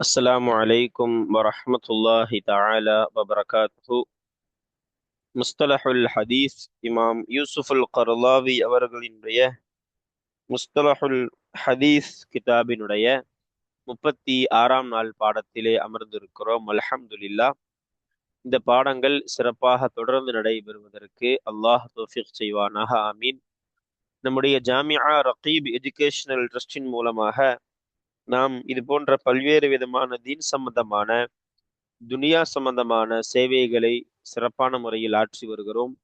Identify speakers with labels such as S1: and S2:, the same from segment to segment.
S1: السلام عليكم ورحمة الله تعالى وبركاته முஸ்தலஹுல் ஹதீஸ் இமாம் யூசுஃபுல் கர்லாவி அவர்களினுடைய முஸ்தலஹுல் ஹதீஸ் கிதாபினுடைய முப்பத்தி ஆறாம் நாள் பாடத்திலே அமர்ந்திருக்கிறோம் அல்ஹம்துலில்லா இந்த பாடங்கள் சிறப்பாக தொடர்ந்து நடைபெறுவதற்கு அல்லாஹ் தோஃபிக் செய்வானாக ஆமீன் நம்முடைய ஜாமியா ரகீப் எஜுகேஷனல் ட்ரஸ்டின் மூலமாக நாம் இது போன்ற பல்வேறு விதமான தீன் சம்பந்தமான துனியா சம்பந்தமான சேவைகளை சிறப்பான முறையில் ஆற்றி வருகிறோம்.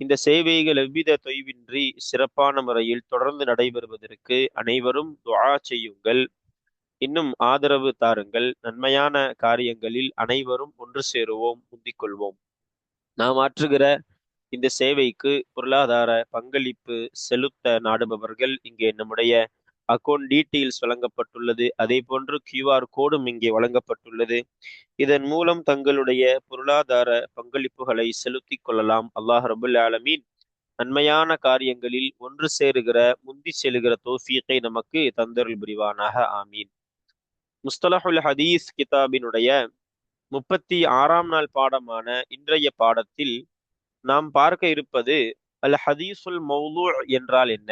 S1: இந்த சேவைகள் எவ்வித தொய்வின்றி சிறப்பான முறையில் தொடர்ந்து நடைபெறுவதற்கு அனைவரும் துவா செய்யுங்கள். இன்னும் ஆதரவு தாருங்கள். நன்மையான காரியங்களில் அனைவரும் ஒன்று சேருவோம் முந்திக்கொள்வோம் நாம் ஆற்றுகிற இந்த சேவைக்கு பொருளாதார பங்களிப்பு செலுத்த நாடுபவர்கள் இங்கே நம்முடைய அக்கௌண்ட் டீட்டெயில்ஸ் வழங்கப்பட்டுள்ளது. அதே போன்று கியூஆர் கோடும் இங்கே வழங்கப்பட்டுள்ளது. இதன் மூலம் தங்களுடைய பொருளாதார பங்களிப்புகளை செலுத்திக் கொள்ளலாம். அல்லாஹ் ரபுல் ஆலமீன் நன்மையான காரியங்களில் ஒன்று சேருகிற முந்தி செல்கிற தோஃபியத்தை நமக்கு தந்தருள் புரிவானாக. ஆமீன். முஸ்தலஹுல் ஹதீஸ் கிதாபினுடைய முப்பத்தி ஆறாம் நாள் பாடமான இன்றைய பாடத்தில் நாம் பார்க்க இருப்பது அல் ஹதீசுல் மௌலூ என்றால் என்ன?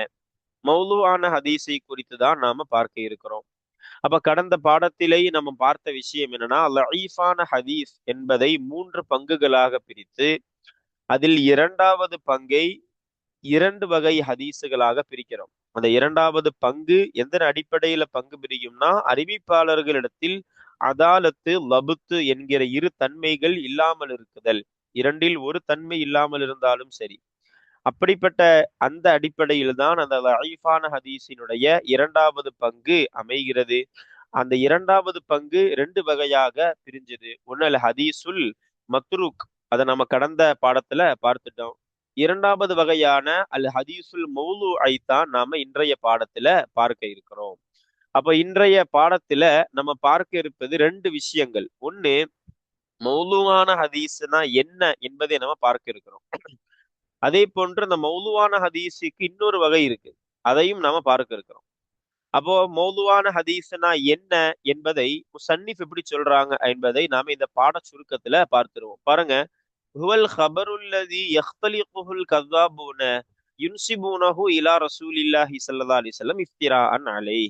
S1: மௌலுவான ஹதீஸை குறித்து தான் நாம பார்க்க இருக்கிறோம். அப்ப கடந்த பாடத்திலே நம்ம பார்த்த விஷயம் என்னன்னா லஈஃபான ஹதீஸ் என்பதை மூன்று பங்குகளாக பிரித்து அதில் இரண்டாவது பங்கை இரண்டு வகை ஹதீஸுகளாக பிரிக்கிறோம். அந்த இரண்டாவது பங்கு எந்த அடிப்படையில பங்கு பிரியும்னா அறிவிப்பாளர்களிடத்தில் அதாலத்து லபுத்து என்கிற இரு தன்மைகள் இல்லாமல் இருக்குதல். இரண்டில் ஒரு தன்மை இல்லாமல் இருந்தாலும் சரி. அப்படிப்பட்ட அந்த அடிப்படையில் தான் அந்த ஐஃபான ஹதீஸினுடைய இரண்டாவது பங்கு அமைகிறது. அந்த இரண்டாவது பங்கு ரெண்டு வகையாக பிரிஞ்சது. ஒன்னு ஹதீசுல் மத்ரூக் அதை நம்ம கடந்த பாடத்துல பார்த்துட்டோம். இரண்டாவது வகையான அல் ஹதீசுல் மௌலு ஐத்தான் நாம இன்றைய பாடத்துல பார்க்க இருக்கிறோம். அப்ப இன்றைய பாடத்துல நம்ம பார்க்க இருப்பது ரெண்டு விஷயங்கள். ஒண்ணு மௌலுவான ஹதீஸ்னா என்ன என்பதை நம்ம பார்க்க இருக்கிறோம். அதே போன்று அந்த மௌதுவான ஹதீஸுக்கு இன்னொரு வகை இருக்கு. அதையும் நாம பார்க்க இருக்கிறோம். அப்போ மௌதுவான ஹதீஸ்னா என்ன என்பதை சன்னிஃப் எப்படி சொல்றாங்க என்பதை நாம இந்த பாட சுருக்கத்துல பார்த்துருவோம். பாருங்க. ஹுவல் ஹபருல்லதி யஹ்தலிகுல் கதாபூன யுன்சிபூனஹு இலா ரசூலில்லாஹி சல்லா அலிசல்லம் இஃப்திரா அன் அலை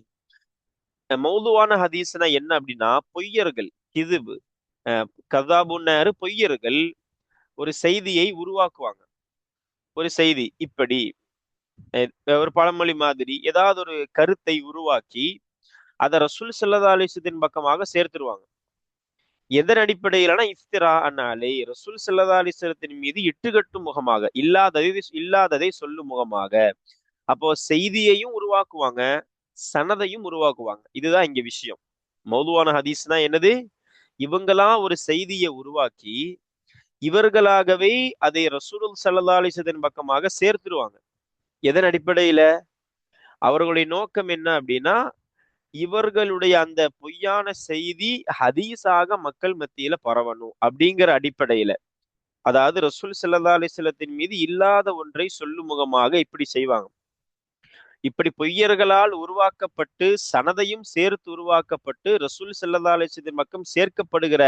S1: மௌதுவான ஹதீஸ்னா என்ன அப்படின்னா பொய்யர்கள் கிதுபு. கதாபுன்னாரு பொய்யர்கள் ஒரு செய்தியை உருவாக்குவாங்க. ஒரு செய்தி இப்படி. ஒரு பழமொழி மாதிரி ஏதாவது ஒரு கருத்தை உருவாக்கி அதை ரசூல் சல்லா அலிசத்தின் பக்கமாக சேர்த்துருவாங்க. எதன் அடிப்படையிலான இஃப்திரா அண்ணாலே ரசூல் சல்லா அலிசத்தின் மீது இட்டுக்கட்டும் முகமாக இல்லாததை இல்லாததை சொல்லும் முகமாக அப்போ செய்தியையும் உருவாக்குவாங்க சனதையும் உருவாக்குவாங்க. இதுதான் இங்க விஷயம். மௌதுவான ஹதீஸ்னா என்னது? இவங்களா ஒரு செய்தியை உருவாக்கி இவர்களாகவே அதை ரசூல் சல்லா அலிசத்தின் பக்கமாக சேர்த்துருவாங்க. எதன் அடிப்படையில? அவர்களுடைய நோக்கம் என்ன அப்படின்னா இவர்களுடைய அந்த பொய்யான செய்தி ஹதீஸாக மக்கள் மத்தியில பரவணும் அப்படிங்கிற அடிப்படையில. அதாவது ரசூல் சல்லா அலிஸ்லத்தின் மீது இல்லாத ஒன்றை சொல்லும் முகமாக இப்படி செய்வாங்க. இப்படி பொய்யர்களால் உருவாக்கப்பட்டு சனதையும் சேர்த்து உருவாக்கப்பட்டு ரசூல் சல்லா பக்கம் சேர்க்கப்படுகிற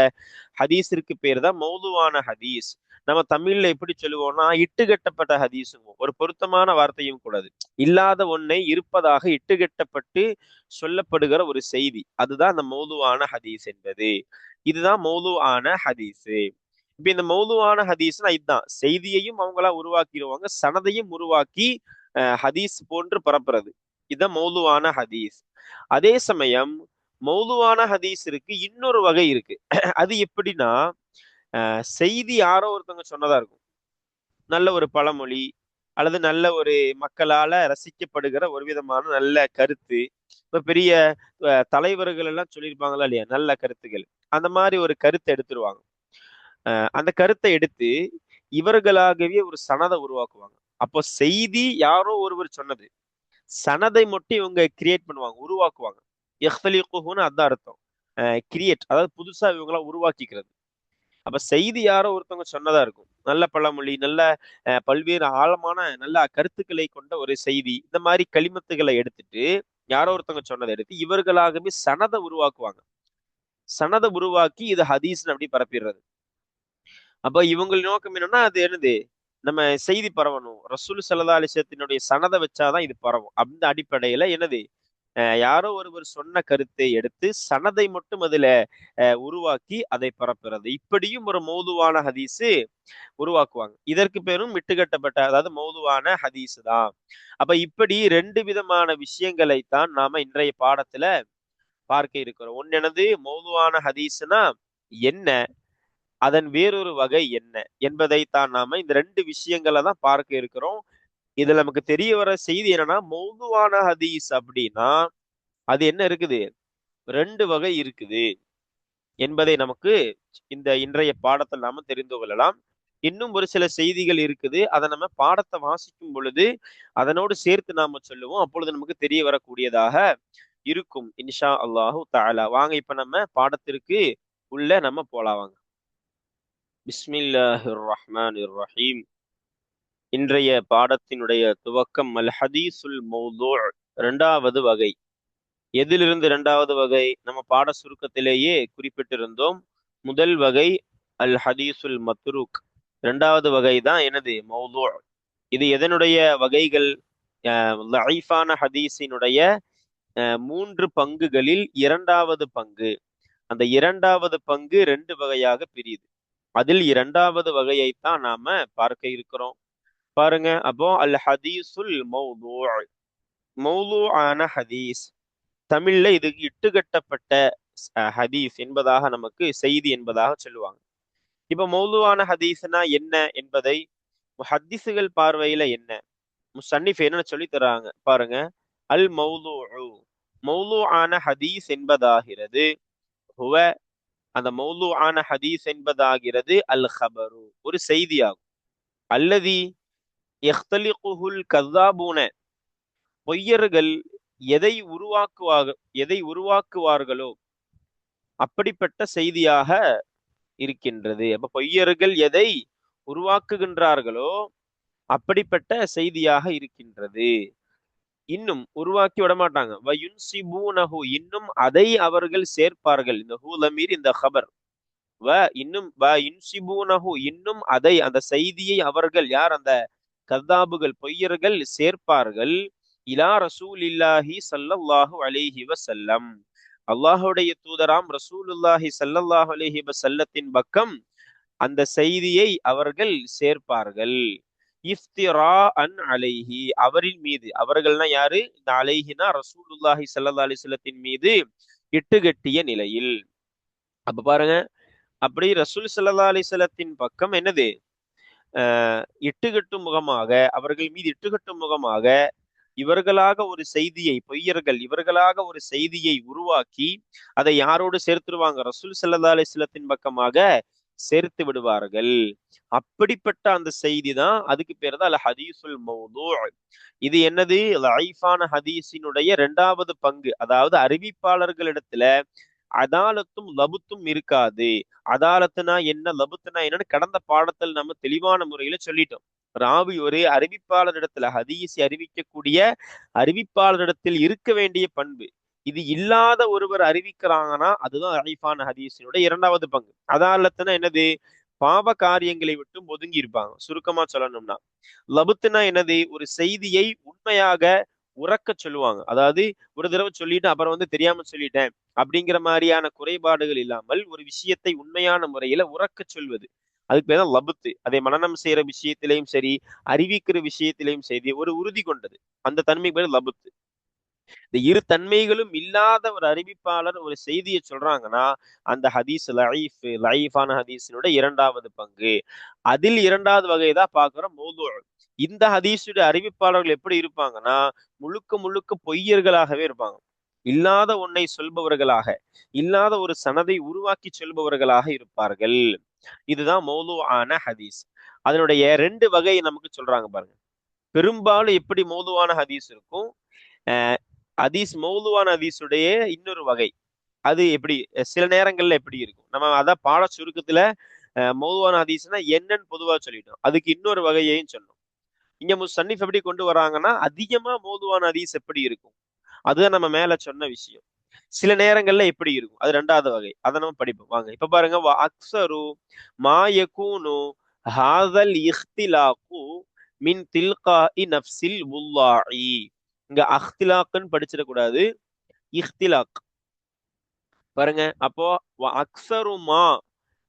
S1: ஹதீஸிற்கு பேர் தான் மௌதுவான ஹதீஸ். நம்ம தமிழ்ல எப்படி சொல்லுவோம்னா இட்டுகட்டப்பட்ட ஹதீஸுங்க. ஒரு பொருத்தமான வார்த்தையும் கூடாது இல்லாத ஒன்னை இருப்பதாக இட்டுகட்டப்பட்டு சொல்லப்படுகிற ஒரு செய்தி. அதுதான் அந்த மௌதுவான ஹதீஸ் என்பது. இதுதான் மௌதுவான ஹதீஸு. இப்ப இந்த மௌதுவான ஹதீஸ்னா இதுதான். செய்தியையும் அவங்களா உருவாக்கிடுவாங்க சனதையும் உருவாக்கி ஹதீஸ் போன்று பரப்புறது. இதுதான் மௌலுவான ஹதீஸ். அதே சமயம் மௌலுவான ஹதீஸ் இருக்கு இன்னொரு வகை இருக்கு. அது எப்படின்னா செய்தி யாரோ ஒருத்தவங்க சொன்னதா இருக்கும். நல்ல ஒரு பழமொழி அல்லது நல்ல ஒரு மக்களால ரசிக்கப்படுகிற ஒரு விதமான நல்ல கருத்து இப்ப பெரிய தலைவர்கள் எல்லாம் சொல்லியிருப்பாங்களா இல்லையா? நல்ல கருத்துகள். அந்த மாதிரி ஒரு கருத்தை எடுத்துருவாங்க. அந்த கருத்தை எடுத்து இவர்களாகவே ஒரு சனதை உருவாக்குவாங்க. அப்போ செய்தி யாரோ ஒருவர் சொன்னது. சனதை மட்டும் இவங்க கிரியேட் பண்ணுவாங்க உருவாக்குவாங்க. எஹ்தலிகுன்னு அதான் அர்த்தம். கிரியேட் அதாவது புதுசா இவங்களா உருவாக்கிக்கிறது. அப்ப செய்தி யாரோ ஒருத்தவங்க சொன்னதா இருக்கும். நல்ல பழமொழி நல்ல பல்வேறு ஆழமான நல்ல கருத்துக்களை கொண்ட ஒரு செய்தி இந்த மாதிரி களிமத்துகளை எடுத்துட்டு யாரோ ஒருத்தவங்க சொன்னதை எடுத்து இவர்களாகவே சனதை உருவாக்குவாங்க. சனதை உருவாக்கி இது ஹதீஸ்னு அப்படி பரப்பிடுறது. அப்ப இவங்க நோக்கம் என்னன்னா அது என்னது? நம்ம செய்தி பரவணும். ரசூல் சல்லா அலிசத்தினுடைய சனதை வச்சாதான் இது பரவும். அந்த அடிப்படையில என்னது? யாரோ ஒருவர் சொன்ன கருத்தை எடுத்து சனதை மட்டும் அதுல அஹ் உருவாக்கி அதை பரப்புறது. இப்படியும் ஒரு மௌதுவான ஹதீஸு உருவாக்குவாங்க. இதற்கு பேரும் விட்டுக்கட்டப்பட்ட அதாவது மௌதுவான ஹதீஸ் தான். அப்ப இப்படி ரெண்டு விதமான விஷயங்களை தான் நாம இன்றைய பாடத்துல பார்க்க இருக்கிறோம். ஒன்னெனது மௌதுவான ஹதீஸ்னா என்ன? அதன் வேறொரு வகை என்ன என்பதை தான் நாம இந்த ரெண்டு விஷயங்களை தான் பார்க்க இருக்கிறோம். இதுல நமக்கு தெரிய வர செய்தி என்னன்னா மௌதுவான ஹதீஸ் அப்படின்னா அது என்ன இருக்குது? ரெண்டு வகை இருக்குது என்பதை நமக்கு இந்த இன்றைய பாடத்தில் நாம தெரிந்து கொள்ளலாம். இன்னும் ஒரு சில செய்திகள் இருக்குது. அதை நம்ம பாடத்தை வாசிக்கும் பொழுது அதனோடு சேர்த்து நாம சொல்லுவோம். அப்பொழுது நமக்கு தெரிய வரக்கூடியதாக இருக்கும். இன்ஷா அல்லாஹு தாலா வாங்க இப்ப நம்ம பாடத்திற்கு உள்ள நம்ம போலாம் வாங்க. பிஸ்மில்லாஹிர் ரஹ்மான் ரஹீம் இன்றைய பாடத்தினுடைய துவக்கம் அல் ஹதீசுல் மௌது இரண்டாவது வகை. எதிலிருந்து இரண்டாவது வகை? நம்ம பாட சுருக்கத்திலேயே குறிப்பிட்டிருந்தோம். முதல் வகை அல் ஹதீசுல் மத்ரூக். இரண்டாவது வகை தான் எனது மௌது. இது எதனுடைய வகைகள்? லைஃபான ஹதீஸினுடைய மூன்று பங்குகளில் இரண்டாவது பங்கு. அந்த இரண்டாவது பங்கு ரெண்டு வகையாக பிரியுது. அதில் இரண்டாவது வகையைத்தான் நாம பார்க்க இருக்கிறோம். பாருங்க அப்போ அல் ஹதீசுல் மௌது. மௌது ஆன ஹதீஸ் தமிழ்ல இது இட்டுகட்டப்பட்ட ஹதீஸ் என்பதாக நமக்கு செய்தி என்பதாக சொல்லுவாங்க. இப்ப மௌதுவான ஹதீஸ்னா என்ன என்பதை ஹதீஸுகள் பார்வையில என்ன? முசன்னிஃப் என்னன்னு சொல்லி தராங்க? பாருங்க அல் மௌது. மௌது ஆன ஹதீஸ் என்பதாகிறது. ஹுவ அந்த மௌலு ஆன ஹதீஸ் என்பதாகிறது அல் ஹபரு ஒரு செய்தியாகும். அல்லதி எஹ்தலிகுல் கதாபூன பொய்யர்கள் எதை உருவாக்குவாக எதை உருவாக்குவார்களோ அப்படிப்பட்ட செய்தியாக இருக்கின்றது. அப்ப பொய்யர்கள் எதை உருவாக்குகின்றார்களோ அப்படிப்பட்ட செய்தியாக இருக்கின்றது. இன்னும் உருவாக்கி விட மாட்டாங்க வயுன்சிபூனஹு இன்னும் அதை அவர்கள் சேர்ப்பார்கள். இந்த ஹூலமீர் இந்த ஹபர். வ இன்னும் வ இன்னும் அதை அந்த செய்தியை அவர்கள் யார் அந்த கதாபுகள் பொய்யர்கள் சேர்ப்பார்கள். இலா ரசூல் இல்லாஹி சல்லல்லாஹு அலைஹி வசல்லம் அல்லாஹுடைய தூதராம் ரசூலுல்லாஹி சல்லல்லாஹு அலைஹி வசல்லத்தின் பக்கம் அந்த செய்தியை அவர்கள் சேர்ப்பார்கள். இஃப்திரா அன் அலைஹி அவரின் மீது. அவர்கள்னா யாரு? இந்த அலைஹினா ரசூலுல்லாஹி சல்லா அலிஸ்லத்தின் மீது இட்டுகட்டிய நிலையில். அப்ப பாருங்க அப்படி ரசூல் சல்லா அலிஸ்லத்தின் பக்கம் என்னது? இட்டுகட்டும் முகமாக அவர்கள் மீது இட்டுகட்டும் முகமாக இவர்களாக ஒரு செய்தியை பொய்யர்கள் இவர்களாக ஒரு செய்தியை உருவாக்கி அதை யாரோடு சேர்த்துருவாங்க? ரசூல் சல்லா அலிஸ்லத்தின் பக்கமாக சேர்த்து விடுவார்கள். அப்படிப்பட்ட அந்த செய்தி தான் அதுக்கு பேர் தான் அல் ஹதீசுல் மௌதூ இது என்னது? லைஃபான ஹதீஸினுடைய இரண்டாவது பங்கு. அதாவது அறிவிப்பாளர்களிடத்துல அதாலத்தும் லபுத்தும் இருக்காது. அதாலத்துனா என்ன? லபுத்துனா என்னன்னு கடந்த பாடத்தில் நம்ம தெளிவான முறையில சொல்லிட்டோம். ராவி ஒரு அறிவிப்பாளரிடத்துல ஹதீஸை அறிவிக்கக்கூடிய அறிவிப்பாளரிடத்தில் இருக்க வேண்டிய பண்பு. இது இல்லாத ஒருவர் அறிவிக்கிறாங்கன்னா அதுதான் அரிஃபான ஹதீஸினுடைய இரண்டாவது பங்கு. அதாலத்துனா என்னது? பாவ காரியங்களை விட்டு ஒதுங்கி இருப்பாங்க. சுருக்கமா சொல்லணும்னா. லபுத்துனா என்னது? ஒரு செய்தியை உண்மையாக உறக்க சொல்லுவாங்க. அதாவது ஒரு தடவை சொல்லிட்டு அப்புறம் வந்து தெரியாம சொல்லிட்டேன் அப்படிங்கிற மாதிரியான குறைபாடுகள் இல்லாமல் ஒரு விஷயத்தை உண்மையான முறையில உறக்க சொல்வது. அதுக்கு பேர் தான் லபுத்து. அதை மனநம் செய்யற விஷயத்திலையும் சரி அறிவிக்கிற விஷயத்திலையும் சரி ஒரு உறுதி கொண்டது. அந்த தன்மை பேர் லபுத்து. இந்த இரு தன்மைகளும் இல்லாத ஒரு அறிவிப்பாளர் ஒரு செய்தியை சொல்றாங்கன்னா அந்த ஹதீஸ் லைஃப் லைஃபான ஹதீஸினுடைய இரண்டாவது பங்கு. அதில் இரண்டாவது வகை தான் பாக்குறோம் மோது. இந்த ஹதீஸுடைய அறிவிப்பாளர்கள் எப்படி இருப்பாங்கன்னா முழுக்க முழுக்க பொய்யர்களாகவே இருப்பாங்க. இல்லாத ஒன்னை சொல்பவர்களாக இல்லாத ஒரு சனதை உருவாக்கி சொல்பவர்களாக இருப்பார்கள். இதுதான் மௌது ஆன ஹதீஸ். அதனுடைய ரெண்டு வகையை நமக்கு சொல்றாங்க பாருங்க. பெரும்பாலும் எப்படி மோதுவான ஹதீஸ் இருக்கும்? அதீஸ் மௌதுவான அதீஸுடைய இன்னொரு வகை. அது எப்படி சில நேரங்கள்ல எப்படி இருக்கும்? நம்ம அதான் பாட சுருக்கத்துல மௌதுவான ஹதீஸ்னா என்னன்னு பொதுவா சொல்லிட்டோம். அதுக்கு இன்னொரு வகையையும் சொன்னோம். இங்க முசன்னிஃப் எப்படி கொண்டு வராங்கன்னா அதிகமா மௌதுவான ஹதீஸ் எப்படி இருக்கும்? அதுதான் நம்ம மேல சொன்ன விஷயம். சில நேரங்கள்ல எப்படி இருக்கும்? அது ரெண்டாவது வகை. அதை நம்ம படிப்போம். வாங்க இப்ப பாருங்க அக்சரு அக்ஸரு ஹாதல் இஹ்திலாக்கு மின் தில்கா இ நப்சில் உல்லாஇ இங்க அஹ்திலாக்குன்னு படிச்சிடக்கூடாது. இஹ்திலாக். பாருங்க அப்போ அக்சருமா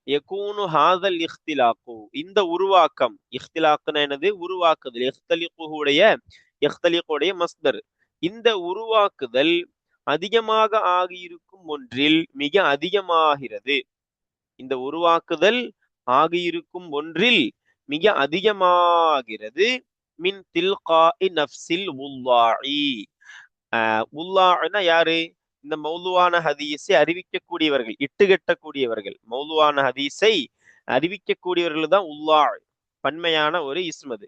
S1: எகூனு ஹாதல் இஹ்திலாக்கு. இந்த உருவாக்கம் இஹ்திலாக்குன்னா என்னது? உருவாக்குதல். இஹ்தலிக்குடைய இஹ்தலிக்குடைய மஸ்தர். இந்த உருவாக்குதல் அதிகமாக ஆகியிருக்கும் ஒன்றில் மிக அதிகமாகிறது. இந்த உருவாக்குதல் ஆகியிருக்கும் ஒன்றில் மிக அதிகமாகிறது. மின் தில்கா நஃப்ஸில் உல்லாஇ. உல்லானா யாரு? இந்த மௌலுவான ஹதீஸை அறிவிக்கக்கூடியவர்கள் இட்டுகட்டக்கூடியவர்கள். மௌலுவான ஹதீஸை அறிவிக்கக்கூடியவர்கள் தான் உல்லா பன்மையான ஒரு இஸ்மது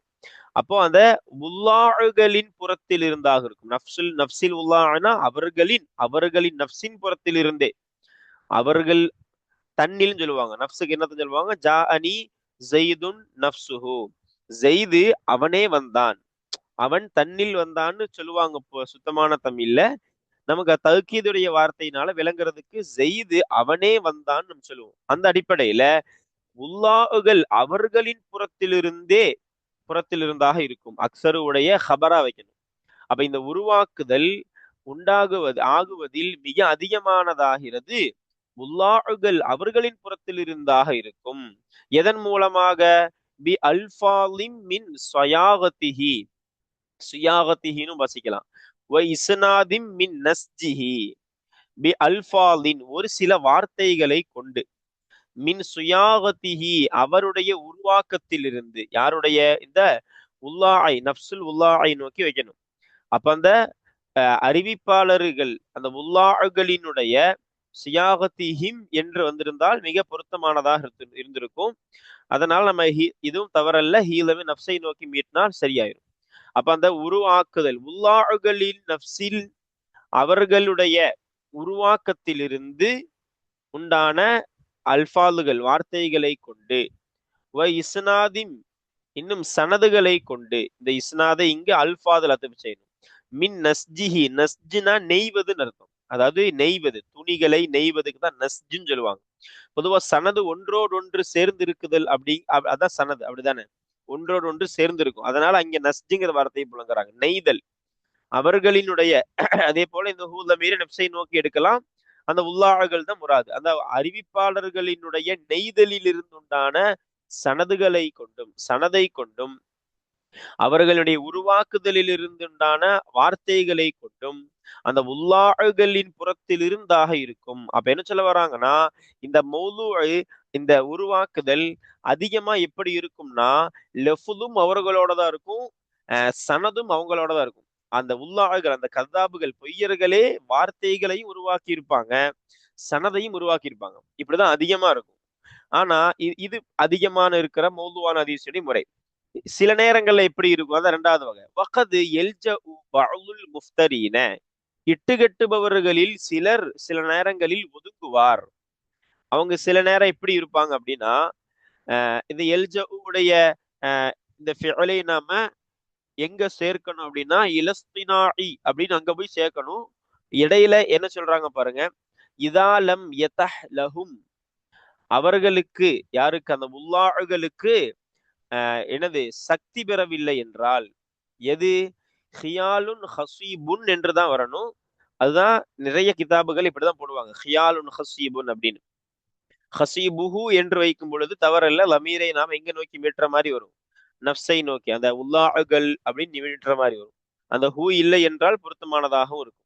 S1: அப்போ அந்த உல்லாஹுகளின் புறத்தில் இருந்தாக இருக்கும். நப்சுல் நப்சில் உல்லாஹனா அவர்களின் அவர்களின் நப்சின் புறத்தில் இருந்தே. அவர்கள் தன்னில் சொல்லுவாங்க. நப்சுக்கு என்னத்த சொல்லுவாங்க? ஜா அனி ஜெய்துன் நப்சுஹூ ஜெய்து அவனே வந்தான். அவன் தன்னில் வந்தான்னு சொல்லுவாங்க சுத்தமான தமிழ்ல. நமக்கு தகுக்கீதுடைய வார்த்தையினால விளங்குறதுக்கு ஜெய்து அவனே வந்தான் நம்ம சொல்லுவோம். அந்த அடிப்படையில உல்லாஹுகள் அவர்களின் புறத்திலிருந்தே புறத்தில் இருந்தாக இருக்கும். அக்சருடைய ஹபரா வைக்கணும். அப்ப இந்த உருவாக்குதல் உண்டாகுவது ஆகுவதில் மிக அதிகமானதாகிறது. உல்லாஹுகள் அவர்களின் புறத்தில் இருந்தாக இருக்கும். எதன் மூலமாக? பி அல்ஃபாலிம் மின் சுயாகத்திஹி. சுயாகத்திஹின்னு வசிக்கலாம். வ இஸ்னாதிம் மின் நஸ்ஜிஹி. பி அல்ஃபாலின் ஒரு சில வார்த்தைகளை கொண்டு. மின் சுயாகத்திஹி அவருடைய உருவாக்கத்திலிருந்து யாருடைய? இந்த உல்லாஐ நப்சுல் உல்லாஐ நோக்கி வைக்கணும். அப்ப அந்த அறிவிப்பாளர்கள் அந்த உல்லாகளினுடைய சியாகத்திஹிம் என்று வந்திருந்தால் மிக பொருத்தமானதாக இருந்திருக்கும். அதனால் நம்ம ஹீ இதுவும் தவறல்ல. ஹீலவே நப்சை நோக்கி மீட்டினால் சரியாயிரும். அப்ப அந்த உருவாக்குதல் உல்லாகளின் நப்சில் அவர்களுடைய உருவாக்கத்திலிருந்து உண்டான அல்பாலுகள் வார்த்தைகளை கொண்டு வ இஸ்னாதிம் இன்னும் சனதுகளை கொண்டு இந்த இஸ்னாதை இங்கு அல்பாதல் அத்தம் செய்யணும். மின் நஸ்ஜிஹி நஸ்ஜினா நெய்வதுன்னு அர்த்தம். அதாவது நெய்வது துணிகளை நெய்வதுக்கு தான் நஸ்ஜுன்னு சொல்லுவாங்க. பொதுவா சனது ஒன்றோடு ஒன்று சேர்ந்து இருக்குதல் அப்படி அதான் சனது அப்படிதானே? ஒன்றோடு ஒன்று சேர்ந்து இருக்கும் அதனால அங்க நஸ்ஜுங்கிற வார்த்தையை புழங்குறாங்க நெய்தல். அவர்களினுடைய அதே போல இந்த ஹூல மீறி நப்சை நோக்கி எடுக்கலாம். அந்த உள்ளாள்கள் தான் முராது. அந்த அறிவிப்பாளர்களினுடைய நெய்தலில் இருந்துண்டான சனதுகளை கொண்டும் சனதை கொண்டும் அவர்களுடைய உருவாக்குதலில் இருந்துண்டான வார்த்தைகளை கொண்டும் அந்த உல்லாஹுகளின் புறத்தில் இருந்தாக இருக்கும். அப்ப என்ன சொல்ல வராங்கன்னா இந்த மௌலு இந்த உருவாக்குதல் அதிகமா எப்படி இருக்கும்னா லெஃபுலும் அவர்களோட தான் இருக்கும் சனதும் அவங்களோட தான் இருக்கும். அந்த உள்ளாழ்கள் அந்த கதாபுகள் பொய்யர்களே வார்த்தைகளையும் உருவாக்கி இருப்பாங்க சனதையும் உருவாக்கி இருப்பாங்க. இப்படிதான் அதிகமா இருக்கும். ஆனா இது அதிகமான இருக்கிற மௌதுவான அதிசடி முறை. சில நேரங்கள்ல எப்படி இருக்கும்? அதான் ரெண்டாவது வகை. வகது எல்ஜ முஃப்தரீன. இட்டுகட்டுபவர்களில் சிலர் சில நேரங்களில் ஒதுங்குவார் அவங்க சில நேரம் எப்படி இருப்பாங்க அப்படின்னா இந்த எல்ஜவுடைய உடைய இந்த ஃபியலை நாம எங்க சேர்க்கணும் அப்படின்னா இலஸ்தினாயி அப்படின்னு அங்க போய் சேர்க்கணும். இடையில என்ன சொல்றாங்க பாருங்க இதாலம் எதஹ் லஹும். அவர்களுக்கு யாருக்கு? அந்த உல்லாஹுகளுக்கு எனது சக்தி பெறவில்லை என்றால் எது? ஹியாலுன் ஹசீபுன் என்று தான் வரணும். அதுதான் நிறைய கிதாபுகள் இப்படிதான் போடுவாங்க. ஹியாலுன் ஹசீபுன் அப்படின்னு. ஹசீபுஹு என்று வைக்கும் பொழுது தவறல்ல லமீரை நாம் எங்க நோக்கி மீட்டுற மாதிரி வரும். நப்சை நோக்கி அந்த உல்லாஹுகள் அப்படின்னு மீட்டுற மாதிரி வரும். அந்த ஹூ இல்லை என்றால் பொருத்தமானதாகவும் இருக்கும்.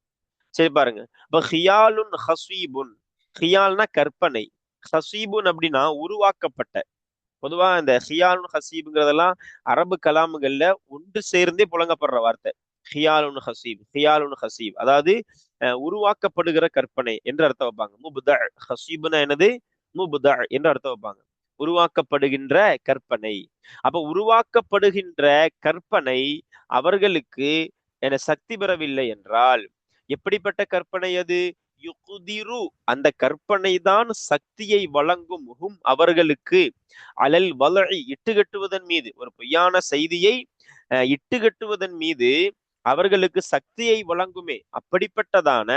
S1: சரி பாருங்க. இப்ப ஹியாலுன் ஹசீபுன் ஹியால்னா கற்பனை. ஹசீபுன் அப்படின்னா உருவாக்கப்பட்ட பொதுவா இந்த ஹியாலுன் ஹசீபுங்கிறதெல்லாம் அரபு கலாமுகள்ல ஒன்று சேர்ந்தே புழங்கப்படுற வார்த்தை. ஹியாலுன் ஹசீப் ஹியாலுன் ஹசீப். அதாவது உருவாக்கப்படுகிற கற்பனை என்று அர்த்தம் வைப்பாங்க. முபுத ஹசீப்னா என்னது? முபுத என்று அர்த்தம் வைப்பாங்க. உருவாக்கப்படுகின்ற கற்பனை. அப்ப உருவாக்கப்படுகின்ற கற்பனை அவர்களுக்கு என சக்தி பெறவில்லை என்றால் எப்படிப்பட்ட கற்பனை அது? யுகுதிரு அந்த கற்பனை தான் சக்தியை வழங்கும் ஹும் அவர்களுக்கு. அலல் வலழி இட்டுகட்டுவதன் மீது. ஒரு பொய்யான செய்தியை இட்டுகட்டுவதன் மீது அவர்களுக்கு சக்தியை வழங்குமே. அப்படிப்பட்டதான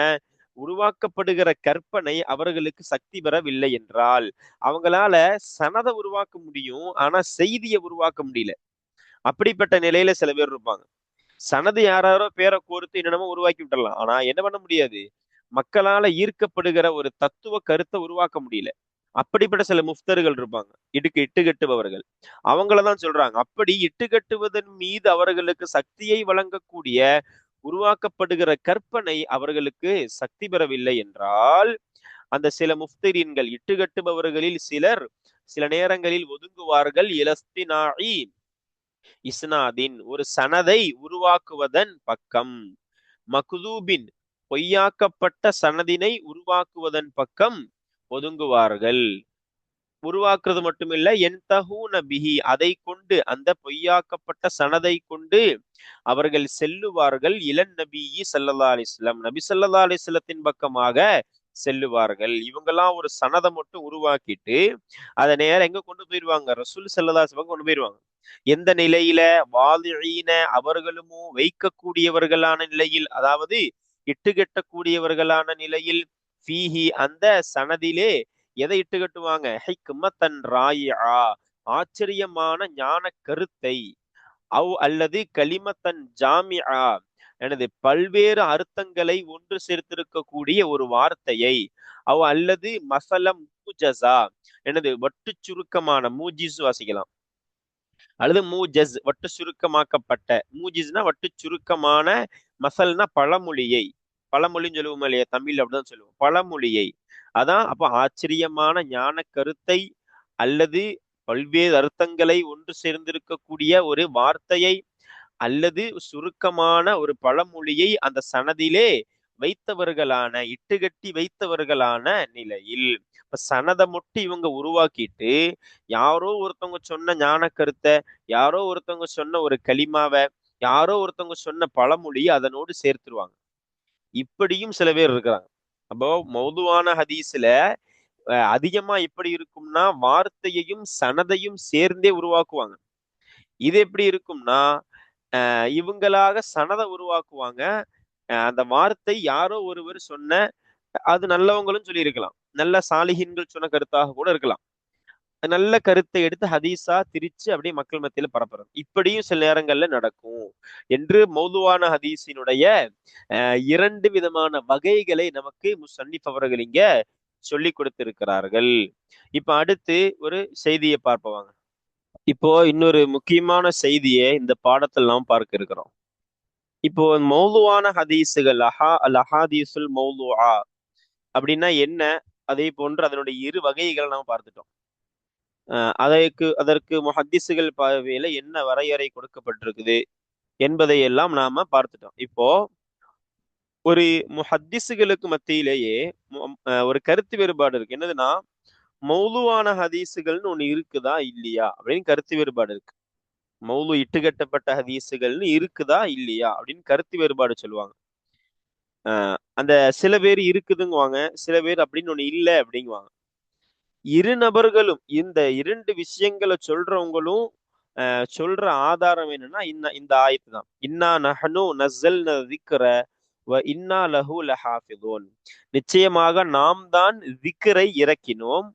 S1: உருவாக்கப்படுகிற கற்பனை அவர்களுக்கு சக்தி பெறவில்லை என்றால் அவங்களால சனதை உருவாக்க முடியும் ஆனா செய்தியை உருவாக்க முடியல. அப்படிப்பட்ட நிலையில சில பேர் இருப்பாங்க. சனது யாராரோ பேரை கோர்த்து என்னென்னமோ உருவாக்கி விட்டுடலாம் ஆனா என்ன பண்ண முடியாது? மக்களால ஈர்க்கப்படுகிற ஒரு தத்துவ கருத்தை உருவாக்க முடியல. அப்படிப்பட்ட சில முஃப்தர்கள் இருப்பாங்க. இடுக்கு இட்டு கட்டுபவர்கள். அவங்களதான் சொல்றாங்க. அப்படி இட்டு கட்டுவதன் மீது அவர்களுக்கு சக்தியை வழங்கக்கூடிய உருவாக்கப்படுகிற கற்பனை அவர்களுக்கு சக்தி பெறவில்லை என்றால் அந்த சில முஃப்தரீன்கள் இட்டு கட்டுபவர்களில் சிலர் சில நேரங்களில் ஒதுங்குவார்கள். இலஸ்தினாயி இஸ்னாதின் ஒரு சனதை உருவாக்குவதன் பக்கம். மக்தூபின் பொய்யாக்கப்பட்ட சனதினை உருவாக்குவதன் பக்கம் ஒதுங்குவார்கள். உருவாக்குறது மட்டுமில்ல என் தகூன நபிஹி அதை கொண்டு அந்த பொய்யாக்கப்பட்ட சனதை கொண்டு அவர்கள் செல்லுவார்கள். இளன் நபி சல்லல்லா அலிஸ்லாம் நபி சல்லா அலிஸ்லத்தின் பக்கமாக செல்லுவார்கள். இவங்கெல்லாம் ஒரு சனதை மட்டும் உருவாக்கிட்டு அதை நேரம் எங்க கொண்டு போயிருவாங்க? ரசூல் செல்லதாஸ் பக்கம் கொண்டு போயிருவாங்க. எந்த நிலையில? வாலிழீன அவர்களுமோ வைக்கக்கூடியவர்களான நிலையில் அதாவது இட்டுகட்டக்கூடியவர்களான நிலையில் ஃபீஹி அந்த சனதிலே எதை இட்டு கட்டுவாங்க ஹைக்குமத்தன் ராயா ஆச்சரியமான ஞான கருத்தை. அவ் அல்லது கலிமத்தன் ஜாமியா எனது பல்வேறு அர்த்தங்களை ஒன்று சேர்த்திருக்கக்கூடிய ஒரு வார்த்தையை. அவ் அல்லது மசலம் மூஜஸா எனது வட்டு சுருக்கமான மூஜிஸ் வாசிக்கலாம். அல்லது மூஜஸ் வட்டு சுருக்கமாக்கப்பட்ட. மூஜிஸ்னா வட்டு சுருக்கமான மசல்னா பழமொழியை. பழமொழின்னு சொல்லுவோம் இல்லையா? தமிழ் அப்படிதான் சொல்லுவோம். பழமொழியை. அதான் அப்ப ஆச்சரியமான ஞான கருத்தை அல்லது பல்வேறு அர்த்தங்களை ஒன்று சேர்ந்திருக்கக்கூடிய ஒரு வார்த்தையை அல்லது சுருக்கமான ஒரு பழமொழியை அந்த சனதிலே வைத்தவர்களான இட்டுகட்டி வைத்தவர்களான நிலையில். இப்ப சனதை மட்டும் இவங்க உருவாக்கிட்டு யாரோ ஒருத்தவங்க சொன்ன ஞான கருத்தை யாரோ ஒருத்தவங்க சொன்ன ஒரு களிமாவை யாரோ ஒருத்தவங்க சொன்ன பழமொழியை அதனோடு சேர்த்துருவாங்க. இப்படியும் சில பேர் இருக்கிறாங்க. அப்போ மௌதுவான ஹதீஸ்ல அதிகமா எப்படி இருக்கும்னா வார்த்தையையும் சனதையும் சேர்ந்தே உருவாக்குவாங்க. இது எப்படி இருக்கும்னா இவங்களாக சனதை உருவாக்குவாங்க. அந்த வார்த்தை யாரோ ஒருவர் சொன்ன அது நல்லவங்களும் சொல்லியிருக்கலாம். நல்ல சாலிகின்கள் சொன்ன கருத்தாக கூட இருக்கலாம். நல்ல கருத்தை எடுத்து ஹதீஸா திரிச்சு அப்படியே மக்கள் மத்தியில பரப்புறது. இப்படியும் சில நேரங்கள்ல நடக்கும். என்று மௌதுவான ஹதீஸினுடைய இரண்டு விதமான வகைகளை நமக்கு முசன்னிப் அவர்கள் இங்க சொல்லி கொடுத்திருக்கிறார்கள். இப்ப அடுத்து ஒரு செய்தியை பார்ப்பவாங்க இப்போ இன்னொரு முக்கியமான செய்தியை இந்த பாடத்தில் நாம் பார்க்க இருக்கிறோம். இப்போ மௌதுவான ஹதீஸுகள் அஹா அல் அஹாதீசுல் மௌலுவா அப்படின்னா என்ன? அதே போன்று அதனுடைய இரு வகைகளை நாம் பார்த்துட்டோம். அதற்கு அதற்கு முஹத்திசுகள் பார்வையில என்ன வரையறை கொடுக்கப்பட்டிருக்குது என்பதை எல்லாம் நாம பார்த்துட்டோம். இப்போ ஒரு முஹத்திசுகளுக்கு மத்தியிலேயே ஒரு கருத்து வேறுபாடு இருக்கு. என்னதுன்னா மௌலுவான ஹதீஸுகள்னு ஒண்ணு இருக்குதா இல்லையா அப்படின்னு கருத்து வேறுபாடு இருக்கு. மௌலு இட்டுக்கட்டப்பட்ட ஹதீஸுகள்னு இருக்குதா இல்லையா அப்படின்னு கருத்து வேறுபாடு சொல்லுவாங்க. ஆஹ் அந்த சில பேர் இருக்குதுங்குவாங்க சில பேர் அப்படின்னு ஒண்ணு இல்லை அப்படிங்குவாங்க. இரு நபர்களும் இந்த இரண்டு விஷயங்களை சொல்றவங்களும் சொல்ற ஆதாரம் என்னன்னா இந்த இந்த ஆயத்து தான் இன்னா நஹனு நசல் திக்ர வ இன்னா லஹு லஹாஃபிதோன். நிச்சயமாக நாம் தான் திக்கரை இறக்கினோம்.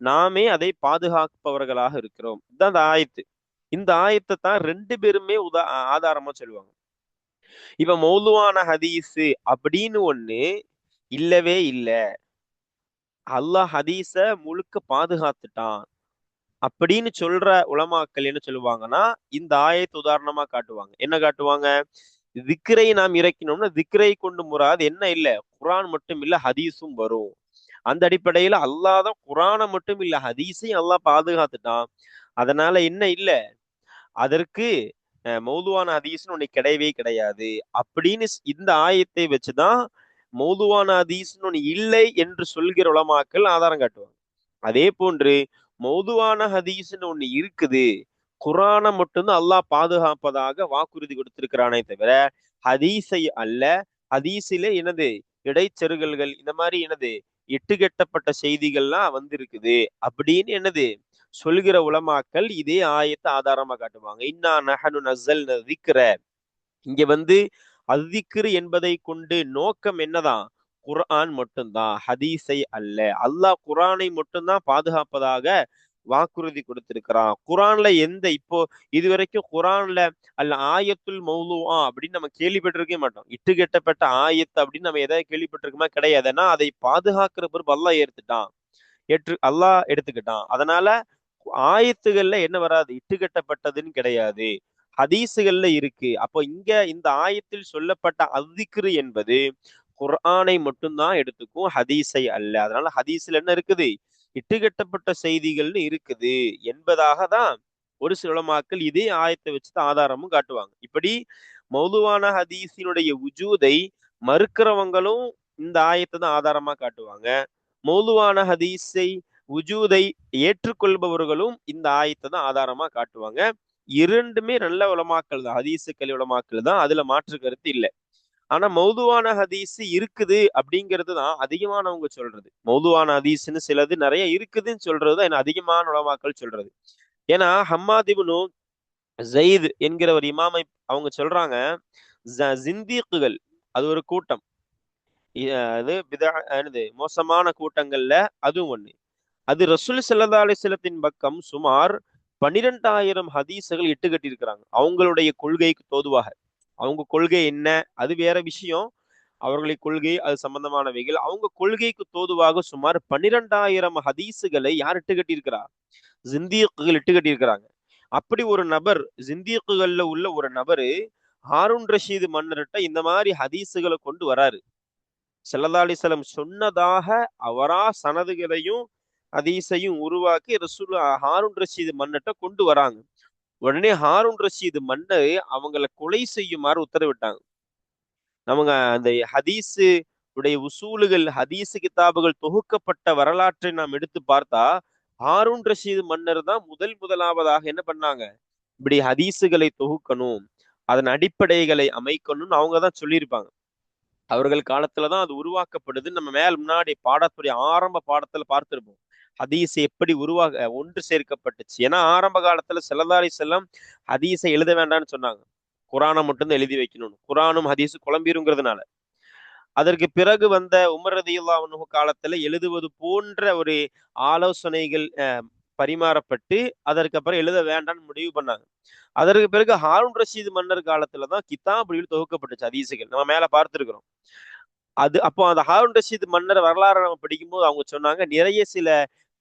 S1: நாமே அதை பாதுகாப்பவர்களாக இருக்கிறோம். இதுதான் அந்த ஆயத்து. இந்த ஆயத்தை தான் ரெண்டு பேருமே உதா ஆதாரமா சொல்லுவாங்க. இப்ப மௌலுவான ஹதீஸு அப்படின்னு ஒண்ணு இல்லவே இல்லை. அல்லாஹ் ஹதீஸ முழுக்க பாதுகாத்துட்டான். அப்படின்னு சொல்ற உலமாக்கள் என்ன சொல்லுவாங்கன்னா இந்த ஆயத்தை உதாரணமா காட்டுவாங்க. என்ன காட்டுவாங்க? திக்ரை நாம் இறக்கினோம்னா திக்ரை கொண்டு முறாது என்ன இல்ல குரான் மட்டும் இல்ல ஹதீஸும் வரும். அந்த அடிப்படையில அல்லாஹ் தான் குரானை மட்டும் இல்ல ஹதீஸையும் அல்லாஹ் பாதுகாத்துட்டான். அதனால என்ன இல்ல அதற்கு மௌதுவான ஹதீஸ்னு ஒண்ணு கிடையவே கிடையாது. அப்படின்னு இந்த ஆயத்தை வச்சுதான் மௌதுவான ஹதீஸ்னு ஒண்ணு இல்லை என்று சொல்கிற உலமாக்கள் ஆதாரம் காட்டுவாங்க. அதே போன்று மௌதுவான ஹதீஸ்னு ஒண்ணு இருக்குது. குரானை மட்டும்தான் அல்லாஹ் பாதுகாப்பதாக வாக்குறுதி கொடுத்திருக்கிறானே தவிர ஹதீஸை அல்ல ஹதீஸிலே எனது இடைச்செருகல்கள் இந்த மாதிரி எனது இட்டுகட்டப்பட்ட செய்திகள்லாம் வந்திருக்குது அப்படின்னு என்னது சொல்கிற உலமாக்கள் இதே ஆயத்தை ஆதாரமா காட்டுவாங்க. இன்னா நஹனு நசல் திக்கிற இங்க வந்து அத்திக்ரு என்பதை கொண்டு நோக்கம் என்னதான்? குர்ஆன் மட்டும்தான் ஹதீஸை அல்ல. அல்லாஹ் குரானை மட்டும்தான் பாதுகாப்பதாக வாக்குறுதி கொடுத்திருக்கிறான். குரான்ல எந்த இப்போ இதுவரைக்கும் குரான்ல அல்ல ஆயத்துல் மௌலுவா அப்படின்னு நம்ம கேள்விப்பட்டிருக்கவே மாட்டோம். இட்டு கெட்டப்பட்ட ஆயத்து அப்படின்னு நம்ம எதாவது கேள்விப்பட்டிருக்கோமா? கிடையாதுன்னா அதை பாதுகாக்கிற பொறுப்பு அல்லாஹ் ஏத்துட்டான் ஏற்று அல்லாஹ் எடுத்துக்கிட்டான். அதனால ஆயத்துகள்ல என்ன வராது? இட்டு கெட்டப்பட்டதுன்னு கிடையாது. ஹதீஸுகள்ல இருக்கு. அப்போ இங்க இந்த ஆயத்தில் சொல்லப்பட்ட அத்திக்ரு என்பது குர்ஆனை மட்டும்தான் எடுத்துக்கும் ஹதீஸை அல்ல. அதனால ஹதீஸ்ல என்ன இருக்குது? இட்டுக்கட்டப்பட்ட செய்திகள்னு இருக்குது. என்பதாக தான் ஒரு சில உலமாக்கள் இதே ஆயத்தை வச்சுதான் ஆதாரமும் காட்டுவாங்க. இப்படி மௌதுவான ஹதீஸினுடைய உஜூதை மறுக்கிறவங்களும் இந்த ஆயத்தை தான் ஆதாரமா காட்டுவாங்க. மௌதுவான ஹதீஸை உஜூதை ஏற்றுக்கொள்பவர்களும் இந்த ஆயத்தை தான் ஆதாரமா காட்டுவாங்க. இரண்டுமே நல்ல உலமாக்கள் தான். ஹதீஸுக்கள் உலமாக்கள் தான். அதுல மாற்று கருத்து இல்லை. ஆனா மௌதுவான ஹதீஸ் இருக்குது அப்படிங்கிறது தான் அதிகமானவங்க சொல்றது. மௌதுவான ஹதீஸ்ன்னு சிலது நிறைய இருக்குதுன்னு சொல்றது தான் என்ன அதிகமான உலமாக்கள் சொல்றது. ஏன்னா ஹம்மாதிபுனு ஜெயித் என்கிற ஒரு இமாமை அவங்க சொல்றாங்க ஜிந்தீக்குகள். அது ஒரு கூட்டம். அது என்னது மோசமான கூட்டங்கள்ல அதுவும் ஒண்ணு. அது ரசூல் சல்லா சிலத்தின் பக்கம் சுமார் பன்னிரெண்டாயிரம் ஹதீஸுகள் இட்டு கட்டியிருக்கிறாங்க. அவங்களுடைய கொள்கைக்கு தோதுவாக. அவங்க கொள்கை என்ன? அது வேற விஷயம். அவர்களுடைய கொள்கை அது சம்பந்தமானவைகள் அவங்க கொள்கைக்கு தோதுவாக சுமார் பன்னிரெண்டாயிரம் ஹதீஸுகளை யார் இட்டு கட்டியிருக்கிறா? ஜிந்தியக்குகள் இட்டு கட்டியிருக்கிறாங்க. அப்படி ஒரு நபர் ஜிந்தியக்குகள்ல உள்ள ஒரு நபரு ஹாரூன் ரஷீது மன்னர்கிட்ட இந்த மாதிரி ஹதீஸுகளை கொண்டு வராரு. செல்லதாலிசலம் சொன்னதாக அவரா சனதுகளையும் ஹதீஸையும் உருவாக்கி ரசூல் ஹாரூன் ரஷீது மன்னட்ட கொண்டு வராங்க. உடனே ஹாரூன் ரஷீது மன்னர் அவங்களை கொலை செய்யுமாறு உத்தரவிட்டாங்க. நமங்க அந்த ஹதீஸு உடைய உசூலுகள் ஹதீஸு கிதாபுகள் தொகுக்கப்பட்ட வரலாற்றை நாம் எடுத்து பார்த்தா ஹாரூன் ரஷீது மன்னர் தான் முதல் முதலாவதாக என்ன பண்ணாங்க? இப்படி ஹதீஸுகளை தொகுக்கணும் அதன் அடிப்படைகளை அமைக்கணும்னு அவங்க தான் சொல்லியிருப்பாங்க. அவர்கள் காலத்துலதான் அது உருவாக்கப்படுதுன்னு நம்ம மேல் முன்னாடி பாடத்துடைய ஆரம்ப பாடத்துல பார்த்திருப்போம். ஹதீஸ் எப்படி உருவாக ஒன்று சேர்க்கப்பட்டுச்சு. ஏன்னா ஆரம்ப காலத்துல செல்லதாரி செல்லம் ஹதீஸை எழுத வேண்டாம்னு சொன்னாங்க. குரானை மட்டும்தான் எழுதி வைக்கணும் குரானும் ஹதீஸும் குழம்பிருங்கிறதுனால. அதற்கு பிறகு வந்த உமர் ரதியுல்லா காலத்துல எழுதுவது போன்ற ஒரு ஆலோசனைகள் பரிமாறப்பட்டு அதற்கு அப்புறம் எழுத வேண்டாம்னு முடிவு பண்ணாங்க. அதற்கு பிறகு ஹாரூன் ரஷீது மன்னர் காலத்துலதான் கித்தாபுடியில் தொகுக்கப்பட்டுச்சு அதிசைகள் நம்ம மேல பார்த்துருக்கிறோம். அது அப்போ அந்த ஹாரூன் ரஷீத் மன்னர் வரலாறு நம்ம படிக்கும்போது அவங்க சொன்னாங்க நிறைய சில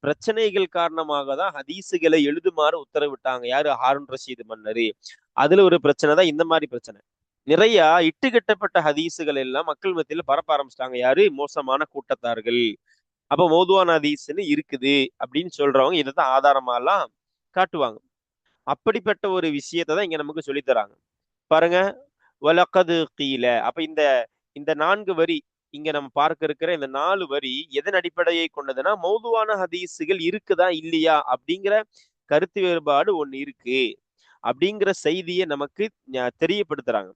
S1: பிரச்சனைகள் காரணமாக தான் ஹதீஸுகளை எழுதுமாறு உத்தரவிட்டாங்க. யாரு? ஹாரூன் ரஷீது மன்னர். அதுல ஒரு பிரச்சனை தான் இந்த மாதிரி பிரச்சனை. நிறைய இட்டு கட்டப்பட்ட ஹதீஸுகள் எல்லாம் மக்கள் மத்தியில பரப்ப ஆரம்பிச்சிட்டாங்க. யாரு? மோசமான கூட்டத்தார்கள். அப்ப மோதுவான ஹதீஸ்ன்னு இருக்குது அப்படின்னு சொல்றவங்க இதை தான் ஆதாரமா எல்லாம் காட்டுவாங்க. அப்படிப்பட்ட ஒரு விஷயத்தை தான் இங்க நமக்கு சொல்லித்தராங்க பாருங்க வலக்கது கீழே அப்ப இந்த இந்த நான்கு வரி இங்க நம்ம பார்க்க இருக்கிற இந்த நாலு வரி எதன் அடிப்படையை கொண்டதுன்னா மௌதுவான ஹதீஸுகள் இருக்குதா இல்லையா? அப்படிங்கிற கருத்து வேறுபாடு ஒண்ணு இருக்கு. அப்படிங்கிற செய்தியை நமக்கு தெரியப்படுத்துறாங்க.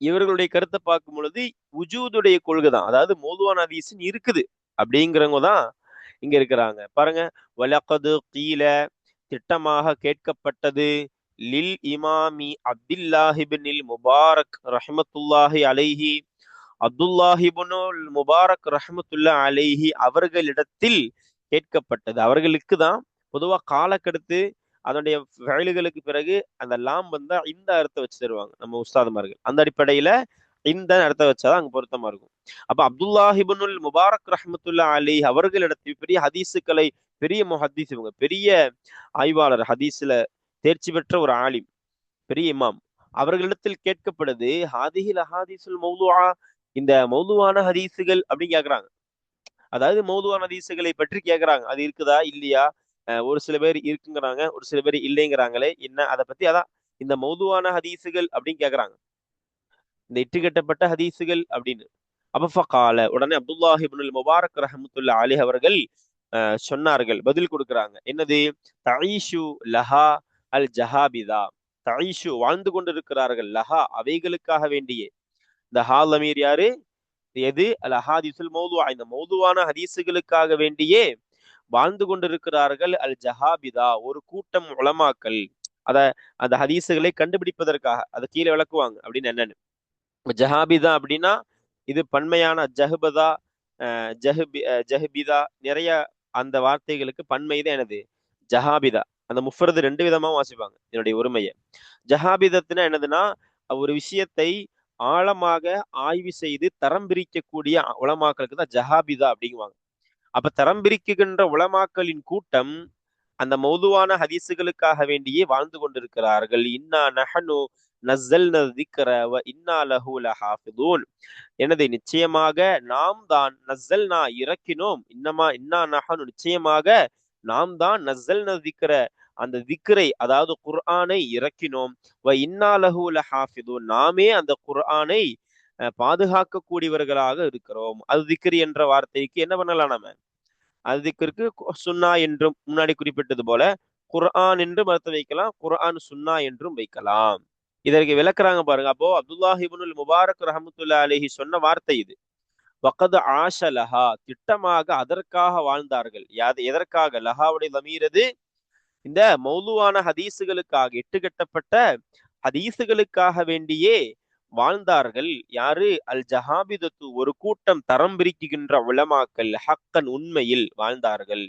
S1: இவர்களுடைய கருத்தை பார்க்கும் பொழுது உஜூதுடைய கொள்கை தான் அதாவது மௌதுவான ஹதீஸ்ன்னு இருக்குது அப்படிங்கிறவங்க தான் இங்க இருக்கிறாங்க. பாருங்க வலக்கது கீழே திட்டமாக கேட்கப்பட்டது லில் இமாமி அப்துல்லாஹிபின் முபாரக் ரஹமத்துல்லாஹி அலைஹி அப்துல்லாஹிபுனுல் முபாரக் ரஹமத்துல்லா அலைஹி அவர்களிடத்தில் கேட்கப்பட்டது. அவர்களுக்கு தான் பொதுவா காலக்கெடுத்து அதனுடைய வயல்களுக்கு பிறகு அந்த லாம் வந்தா இந்த அர்த்தம் வச்சு தருவாங்க நம்ம உஸ்தாதுமார்கள். அந்த அடிப்படையில இந்த அர்த்தம் வச்சாதான் அங்க பொருத்தமா இருக்கும். அப்ப அப்துல்லாஹிபுனுல் முபாரக் ரஹமத்துல்லா அலி அவர்களிடத்தில் பெரிய ஹதீஸுக்களை பெரிய முஹதீஸ் இவங்க பெரிய ஆய்வாளர் ஹதீஸ்ல தேர்ச்சி பெற்ற ஒரு ஆலிம் பெரிய இமாம். அவர்களிடத்தில் கேட்கப்படுது ஹாதிஹில் அஹாதீசுல் மௌதுவா இந்த மௌதுவான ஹதீஸுகள் அப்படின்னு கேக்குறாங்க. அதாவது மௌதுவான ஹதீஸுகளை பற்றி கேக்குறாங்க. அது இருக்குதா? இல்லையா? ஒரு சில பேர் இருக்குங்கிறாங்க ஒரு சில பேர் இல்லைங்கிறாங்களே என்ன? அதை பத்தி அதான் இந்த மௌதுவான ஹதீஸுகள் அப்படின்னு கேக்குறாங்க. இந்த இட்டுக்கட்டப்பட்ட ஹதீஸுகள் அப்படின்னு. அப்ப உடனே அப்துல்லாஹிபுல் முபாரக் ரஹமத்துல்லா அலி அவர்கள் சொன்னார்கள் பதில் கொடுக்குறாங்க. என்னது? தஈஷு லஹா அல் ஜஹாபிதா. தாயிஷு வாழ்ந்து கொண்டிருக்கிறார்கள். லஹா அவைகளுக்காக வேண்டிய. இந்த ஹால் அமீர் யாரு? எது? அல் அஹாதிசுல் மௌதுவா. இந்த மௌதுவான ஹதீஸுகளுக்காக வேண்டியே வாழ்ந்து கொண்டிருக்கிறார்கள் அல் ஜஹாபிதா ஒரு கூட்டம் உளமாக்கல் அத அந்த ஹதீஸுகளை கண்டுபிடிப்பதற்காக அதை கீழே விளக்குவாங்க. அப்படின்னு என்னன்னு. ஜஹாபிதா அப்படின்னா இது பன்மையான ஜஹபதா அஹ் ஜஹபிதா அஹ் நிறைய அந்த வார்த்தைகளுக்கு பன்மை தான் என்னது ஜஹாபிதா. அந்த முஃபரது ரெண்டு விதமா வாசிப்பாங்க என்னுடைய உரிமையை ஜஹாபிதத்துனா என்னதுன்னா ஒரு விஷயத்தை ஆழமாக ஆய்வு செய்து தரம் பிரிக்கக்கூடிய உலமாக்களுக்கு தான் ஜஹாபிதா அப்படிங்குவாங்க. அப்ப தரம் பிரிக்குகின்ற உலமாக்களின் கூட்டம் அந்த மௌதுவான ஹதீஸுகளுக்காக வேண்டியே வாழ்ந்து கொண்டிருக்கிறார்கள். இன்னா நஹனு நஸ்ஸல் வ இன்னா லஹு லஹாஃபிதூன். எனது நிச்சயமாக நாம் தான் நஸ்ஸல் நான் இறக்கினோம். இன்னமா இன்னா நஹனு. நிச்சயமாக நாம் தான் நஸ்ஸல் நதிக்கிற அந்த திக்ரை அதாவது குர்ஆனை இறக்கினோம். வ இன்னாலஹூல ஹாஃபிது நாமே அந்த குர்ஆனை பாதுகாக்கக்கூடியவர்களாக இருக்கிறோம். அது திக்ரி என்ற வார்த்தைக்கு என்ன பண்ணலாம் நம்ம அது சுன்னா என்றும் முன்னாடி குறிப்பிட்டது போல குர்ஆன் என்றும் அர்த்தம் வைக்கலாம் குர்ஆன் சுன்னா என்றும் வைக்கலாம். இதற்கு விளக்குறாங்க பாருங்க. அப்போ அப்துல்லாஹிபுல் முபாரக் ரஹமத்துல்லா அலிஹி சொன்ன வார்த்தை இது. வக்கது ஆஷ லஹா திட்டமாக அதற்காக வாழ்ந்தார்கள். யாது எதற்காக? லஹாவுடைய தமீரது இந்த மௌலுவான ஹதீஸுகளுக்காக எட்டுக்கட்டப்பட்ட ஹதீஸுகளுக்காக வேண்டியே வாழ்ந்தார்கள். யாரு? அல் ஜஹாபிதத்து ஒரு கூட்டம் தரம் பிரிக்குகின்ற உலமாக்கல் ஹக்கன் உண்மையில் வாழ்ந்தார்கள்.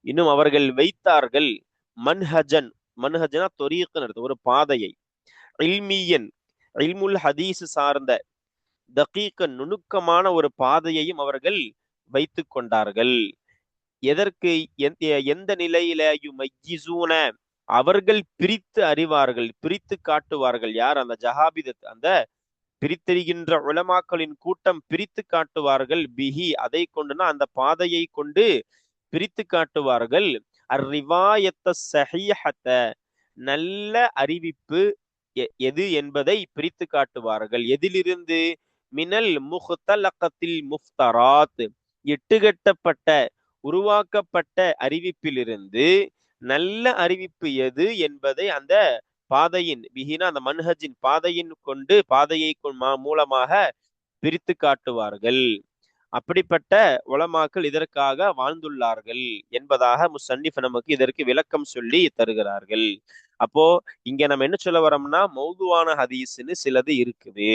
S1: இன்னும் அவர்கள் வைத்தார்கள். மன்ஹஜன். மன்ஹஜனா தொரீக்கன் ஒரு பாதையை. இல்மியன். இல்முல் ஹதீஸ் சார்ந்த தகீக்க நுணுக்கமான ஒரு பாதையையும் அவர்கள் வைத்து கொண்டார்கள். எதற்கு எந்த நிலையில யுமையிசூன அவர்கள் பிரித்து அறிவார்கள் பிரித்து காட்டுவார்கள். யார்? அந்த ஜஹாபிதத் அந்த பிரித்தறிகின்ற உலமாக்களின் கூட்டம் பிரித்து காட்டுவார்கள். பிஹி அதை கொண்டுனா அந்த பாதையை கொண்டு பிரித்து காட்டுவார்கள். அரிவாயத்த சஹீஹத்த நல்ல அறிவிப்பு எது என்பதை பிரித்து காட்டுவார்கள். எதிலிருந்து? மினல் முஹ்தலக்கத்தில் முஃப்தராத் எட்டுகட்டப்பட்ட உருவாக்கப்பட்ட அறிவிப்பிலிருந்து நல்ல அறிவிப்பு எது என்பதை அந்த பாதையின் விஹினா அந்த மன்ஹஜின் பாதையின் கொண்டு பாதையை மூலமாக பிரித்து காட்டுவார்கள். அப்படிப்பட்ட உலமாக்கள் இதற்காக வாழ்ந்துள்ளார்கள் என்பதாக முசன்னிஃப் நமக்கு இதற்கு விளக்கம் சொல்லி தருகிறார்கள். அப்போ இங்க நம்ம என்ன சொல்ல வரோம்னா மௌதுவான ஹதீஸ்னு சிலது இருக்குது.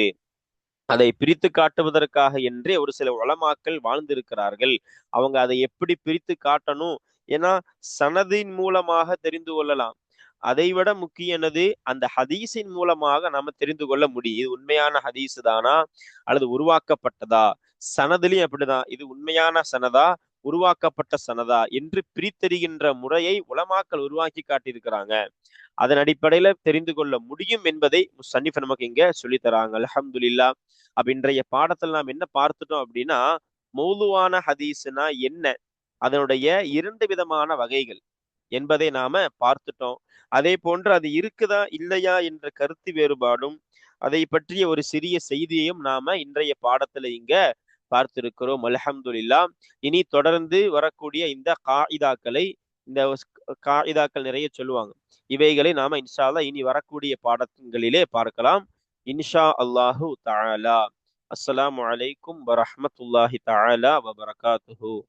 S1: அதை பிரித்து காட்டுவதற்காக என்றே ஒரு சில உலமாக்கள் வாழ்ந்திருக்கிறார்கள். அவங்க அதை எப்படி பிரித்து காட்டணும்? ஏன்னா சனதின் மூலமாக தெரிந்து கொள்ளலாம். அதை விட முக்கியனது அந்த ஹதீஸின் மூலமாக நாம தெரிந்து கொள்ள முடியும். இது உண்மையான ஹதீஸ் தானா? அல்லது உருவாக்கப்பட்டதா? சனதுலயும் அப்படிதான். இது உண்மையான சனதா? உருவாக்கப்பட்ட சனதா? என்று பிரித்தெறிகின்ற முறையை உலமாக்கல் உருவாக்கி காட்டியிருக்கிறாங்க. அதன் அடிப்படையில தெரிந்து கொள்ள முடியும் என்பதை சன்னிஃப் நமக்கு இங்க சொல்லித்தராங்க அலஹம்துல்லா அப்ப இன்றைய பாடத்தில் நாம் என்ன பார்த்துட்டோம் அப்படின்னா மௌதுவான ஹதீஸ்னா என்ன? அதனுடைய இரண்டு விதமான வகைகள் என்பதை நாம பார்த்துட்டோம். அதே போன்று அது இருக்குதா இல்லையா என்ற கருத்து வேறுபாடும் அதை பற்றிய ஒரு சிறிய செய்தியையும் நாம இன்றைய பாடத்துல இங்க பார்த்திருக்கிறோம். அலஹம்துல்லா இனி தொடர்ந்து வரக்கூடிய இந்த காயிதாக்களை இந்த காயிதாக்கள் நிறைய சொல்லுவாங்க. இவைகளை நாம இன்ஷால்லா இனி வரக்கூடிய பாடங்களிலே பார்க்கலாம். இன்ஷா அல்லாஹு தாலா அஸ்லாம் வலைக்கும் வரமத்துல்லாஹி தாலா வபரகாத்துஹு.